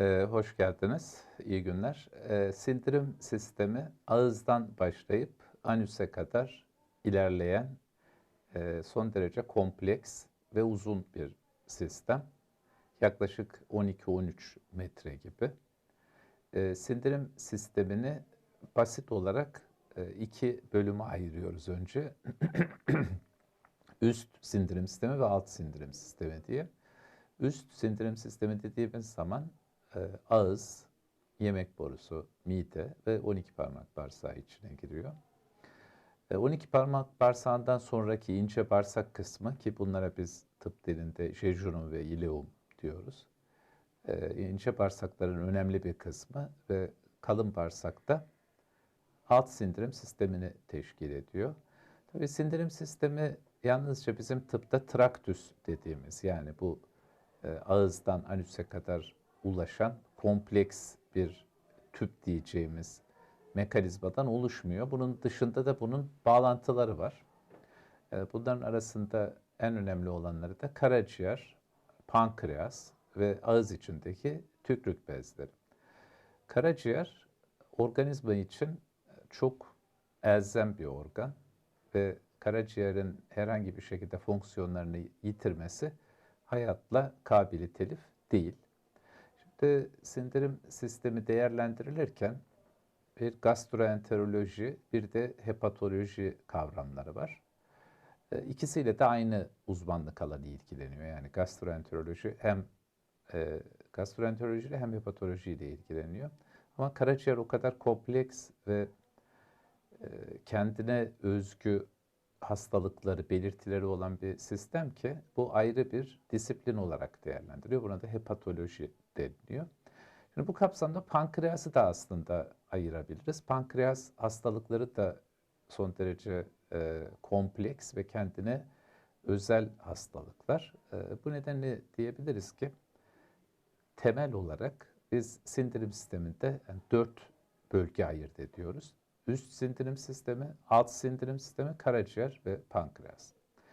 Ee, hoş geldiniz. İyi günler. Ee, sindirim sistemi ağızdan başlayıp anüse kadar ilerleyen e, son derece kompleks ve uzun bir sistem. Yaklaşık 12-13 metre gibi. Ee, sindirim sistemini basit olarak e, iki bölüme ayırıyoruz önce. Üst sindirim sistemi ve alt sindirim sistemi diye. Üst sindirim sistemi dediğimiz zaman e, ağız, yemek borusu, mide ve 12 parmak bağırsağı içine giriyor. E, 12 parmak bağırsağından sonraki ince bağırsak kısmı ki bunlara biz tıp dilinde jejunum ve ileum diyoruz. E, ince bağırsakların önemli bir kısmı ve kalın bağırsakta alt sindirim sistemini teşkil ediyor. Tabii sindirim sistemi yalnızca bizim tıpta traktüs dediğimiz yani bu e, ağızdan anüse kadar ulaşan kompleks bir tüp diyeceğimiz mekanizmadan oluşmuyor. Bunun dışında da bunun bağlantıları var. E, bunların arasında en önemli olanları da karaciğer, pankreas ve ağız içindeki tükrük bezleri. Karaciğer organizma için çok elzem bir organ ve karaciğerin herhangi bir şekilde fonksiyonlarını yitirmesi hayatla kabili telif değil. Şimdi sindirim sistemi değerlendirilirken bir gastroenteroloji, bir de hepatoloji kavramları var. E, İkisiyle de aynı uzmanlık alanı ilgileniyor. Yani gastroenteroloji hem e, gastroenteroloji hem hepatoloji ile ilgileniyor. Ama karaciğer o kadar kompleks ve e, kendine özgü hastalıkları, belirtileri olan bir sistem ki bu ayrı bir disiplin olarak değerlendiriyor. Buna da hepatoloji deniliyor. Şimdi bu kapsamda pankreası da aslında ayırabiliriz. Pankreas hastalıkları da son derece e, kompleks ve kendine özel hastalıklar. E, bu nedenle diyebiliriz ki temel olarak biz sindirim sisteminde yani dört bölge ayırt ediyoruz. Üst sindirim sistemi, alt sindirim sistemi, karaciğer ve pankreas.